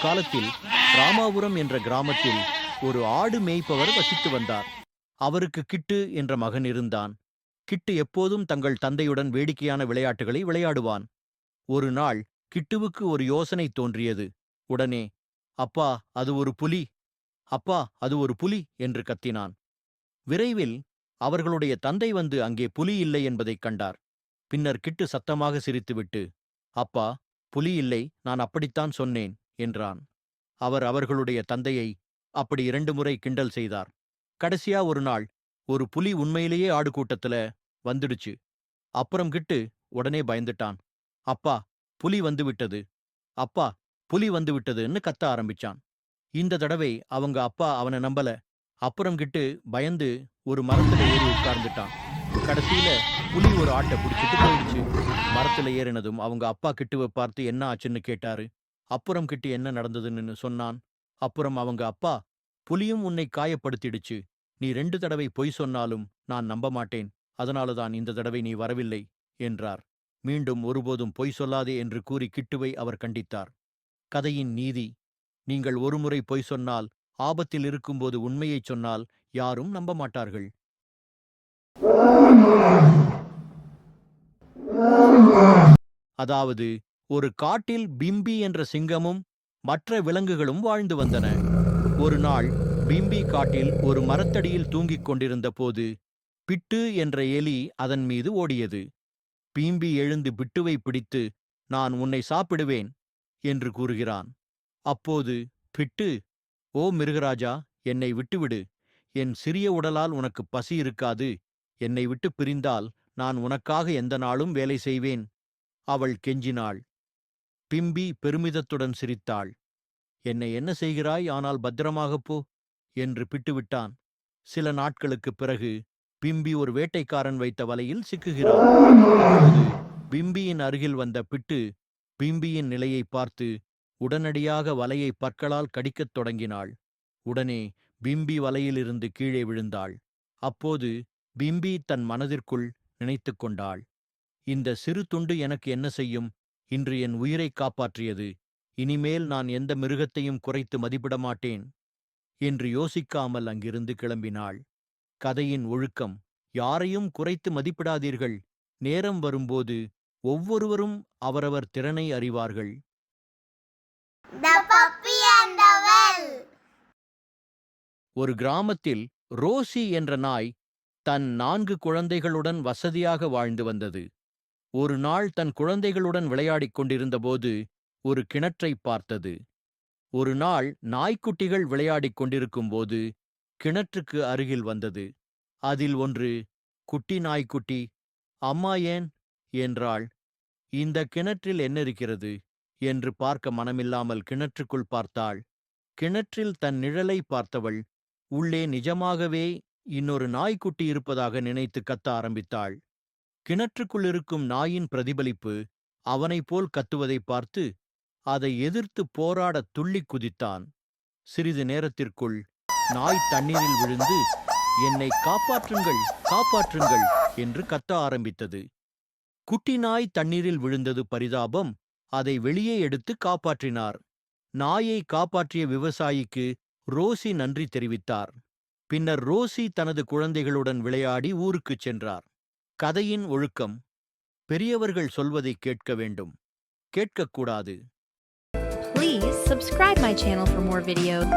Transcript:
காலத்தில் ராமாபுரம் என்ற கிராமத்தில் ஒரு ஆடு மேய்ப்பவர் வசித்து வந்தார். அவருக்கு கிட்டு என்ற மகன் இருந்தான். கிட்டு எப்போதும் தங்கள் தந்தையுடன் வேடிக்கையான விளையாட்டுகளை விளையாடுவான். ஒரு நாள் கிட்டுவுக்கு ஒரு யோசனை தோன்றியது. உடனே அப்பா அது ஒரு புலி. அப்பா அது ஒரு புலி என்று கத்தினான். விரைவில் அவர்களுடைய தந்தை வந்து அங்கே புலி இல்லை என்பதைக் கண்டார். பின்னர் கிட்டு சத்தமாக சிரித்துவிட்டு அப்பா புலி இல்லை நான் அப்படித்தான் சொன்னேன். என்றான். அவர் அவர்களுடைய தந்தையை அப்படி இரண்டு முறை கிண்டல் செய்தார். கடைசியா ஒரு நாள் ஒரு புலி உண்மையிலேயே ஆடு கூட்டத்துல வந்துடுச்சு. அப்புறம் கிட்டு உடனே பயந்துட்டான். அப்பா புலி வந்து விட்டது அப்பா புலி வந்து விட்டதுன்னு கத்த ஆரம்பிச்சான். இந்த தடவை அவங்க அப்பா அவனை நம்பல. அப்புறம் கிட்டு பயந்து ஒரு மரத்துல ஏறி உட்கார்ந்துட்டான். கடைசியில புலி ஒரு ஆட்டை பிடிச்சிட்டு போயிடுச்சு. மரத்துல ஏறினதும் அவங்க அப்பா கிட்டுவை பார்த்து என்ன ஆச்சுன்னு கேட்டாரு. அப்புறம் கிட்ட என்ன நடந்ததுன்னு சொன்னான். அப்புறம் அவங்க அப்பா புலியும் உன்னை காயப்படுத்திடுச்சு. நீ ரெண்டு தடவை பொய் சொன்னாலும் நான் நம்ப மாட்டேன். அதனாலதான் இந்த தடவை நீ வரவில்லை என்றார். மீண்டும் ஒருபோதும் பொய் சொல்லாதே என்று கூறி கிட்டுவை அவர் கண்டித்தார். கதையின் நீதி. நீங்கள் ஒருமுறை பொய் சொன்னால் ஆபத்தில் இருக்கும்போது உண்மையைச் சொன்னால் யாரும் நம்ப மாட்டார்கள். அதாவது ஒரு காட்டில் பிம்பி என்ற சிங்கமும் மற்ற விலங்குகளும் வாழ்ந்து வந்தன. ஒரு நாள் பிம்பி காட்டில் ஒரு மரத்தடியில் தூங்கிக் கொண்டிருந்த போது பிட்டு என்ற எலி அதன் மீது ஓடியது. பீம்பி எழுந்து பிட்டுவை பிடித்து நான் உன்னை சாப்பிடுவேன் என்று கூறுகிறான். அப்போது பிட்டு ஓ மிருகராஜா என்னை விட்டுவிடு. என் சிறிய உடலால் உனக்கு பசி இருக்காது. என்னை விட்டு பிரிந்தால் நான் உனக்காக எந்த நாளும் வேலை செய்வேன். அவள் கெஞ்சினாள். பிம்பி பெருமிதத்துடன் சிரித்தாள். என்னை என்ன செய்கிறாய்? ஆனால் பத்திரமாகப் போ என்று பிட்டுவிட்டான். சில நாட்களுக்குப் பிறகு பிம்பி ஒரு வேட்டைக்காரன் வைத்த வலையில் சிக்குகிறான். பிம்பியின் அருகில் வந்த பிட்டு பிம்பியின் நிலையை பார்த்து உடனடியாக வலையை பற்களால் கடிக்கத் தொடங்கினாள். உடனே பிம்பி வலையிலிருந்து கீழே விழுந்தாள். அப்போது பிம்பி தன் மனதிற்குள் நினைத்துக் கொண்டாள். இந்த சிறு துண்டு எனக்கு என்ன செய்யும்? இன்று என் உயிரைக் காப்பாற்றியது. இனிமேல் நான் எந்த மிருகத்தையும் குறைத்து மதிப்பிட மாட்டேன் என்று யோசிக்காமல் அங்கிருந்து கிளம்பினாள். கதையின் ஒழுக்கம். யாரையும் குறைத்து மதிப்பிடாதீர்கள். நேரம் வரும்போது ஒவ்வொருவரும் அவரவர் திறனை அறிவார்கள். The puppy and the well. ஒரு கிராமத்தில் ரோசி என்ற நாய் தன் நான்கு குழந்தைகளுடன் வசதியாக வாழ்ந்து வந்தது. ஒரு நாள் தன் குழந்தைகளுடன் விளையாடிக் கொண்டிருந்தபோது ஒரு கிணற்றைப் பார்த்தது. ஒரு நாள் நாய்க்குட்டிகள் விளையாடிக் கொண்டிருக்கும்போது கிணற்றுக்கு அருகில் வந்தது. அதில் ஒன்று குட்டி நாய்க்குட்டி அம்மா ஏன்? என்றாள். இந்த கிணற்றில் என்ன இருக்கிறது? என்று பார்க்க மனமில்லாமல் கிணற்றுக்குள் பார்த்தாள். கிணற்றில் தன் நிழலை பார்த்தவள் உள்ளே நிஜமாகவே இன்னொரு நாய்க்குட்டி இருப்பதாக நினைத்து கத்த ஆரம்பித்தாள். கிணற்றுக்குள்ளிருக்கும் நாயின் பிரதிபலிப்பு அவனைப் போல் கத்துவதைப் பார்த்து அதை எதிர்த்து போராடத் துள்ளிக் குதித்தான். சிறிது நேரத்திற்குள் நாய் தண்ணீரில் விழுந்து என்னை காப்பாற்றுங்கள் காப்பாற்றுங்கள் என்று கத்த ஆரம்பித்தது. குட்டி நாய் தண்ணீரில் விழுந்தது பரிதாபம் அதை வெளியே எடுத்து காப்பாற்றினார். நாயை காப்பாற்றிய விவசாயிக்கு ரோசி நன்றி தெரிவித்தார். பின்னர் ரோசி தனது குழந்தைகளுடன் விளையாடி ஊருக்குச் சென்றார். கதையின் ஒழுக்கம் பெரியவர்கள் சொல்வதை கேட்க வேண்டும் கேட்கக்கூடாது Please subscribe my channel for more videos.